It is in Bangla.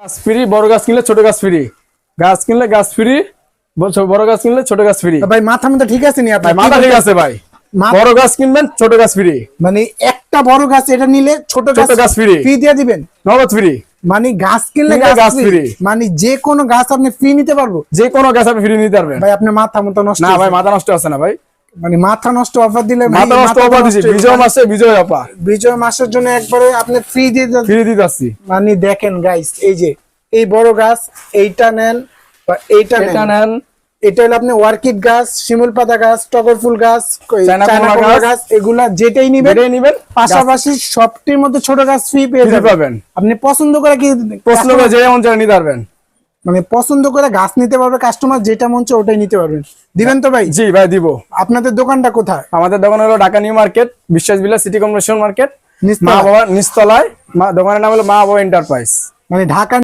গাছ ফ্রি বড় গাছ কিনলে ছোট গাছ ফ্রি। গাছ কিনলে গাছ ফ্রি বড় গাছ কিনলে ছোট গাছ ফ্রি। ভাই মাথা মতো ঠিক আছে নি ভাই মাথা ঠিক আছে ভাই। বড় গাছ কিনবেন ছোট গাছ ফ্রি। মানে একটা বড় গাছ এটা নিলে ছোট ছোট গাছ ফ্রি। ফ্রি দিয়ে দিবেন? নগদ ফ্রি। মানে গাছ কিনলে গাছ ফ্রি। মানে যে কোনো গাছ আপনি ফ্রি নিতে পারব। যে কোনো গাছ আপনি ফ্রি নিতে পারবেন। ভাই আপনার মাথা মতো নষ্ট না ভাই মাথা নষ্ট আছে না ভাই। মানে মাথা নষ্ট অফার দিলে মাথা নষ্ট অফার দিছি। বিজয় মাসে বিজয় অফার বিজয় মাসের জন্য একবারে আপনি ফ্রি দিয়ে দেন। ফ্রি দিতে আসছি। মানে দেখেন গাইস এই যে এই বড় গাছ এইটা নেন বা এইটা এটা নেন। এটা হলো আপনি অর্কিড গাছ শিমুল পাতা গাছ টগর ফুল গাছ চায়না গাছ, এগুলা যেটাই নিবেন এটাই নিবেন পাশাপাশি সবটির মধ্যে ছোট গাছ ফ্রি পেয়ে যাবেন। পাবেন। আপনি পছন্দ করে কি প্রশ্ন করে যে এমন জায়গায় নিতে পারবেন। মানে পছন্দ করে গাছ নিতে পারবে কাস্টমার যেটা মন চায় ওটাই নিতে পারবেন। দিবেন তো ভাই? জি ভাই দিব। আপনাদের দোকানটা কোথায়? আমাদের দোকান হলো ঢাকা নিউ মার্কেট বিশ্বাস বিলা সিটি কর্পোরেশন মার্কেট নিস্তলায় বাবা নিচতলায়। দোকানের নাম হলো মা বাবা এন্টারপ্রাইজ। মানে ঢাকা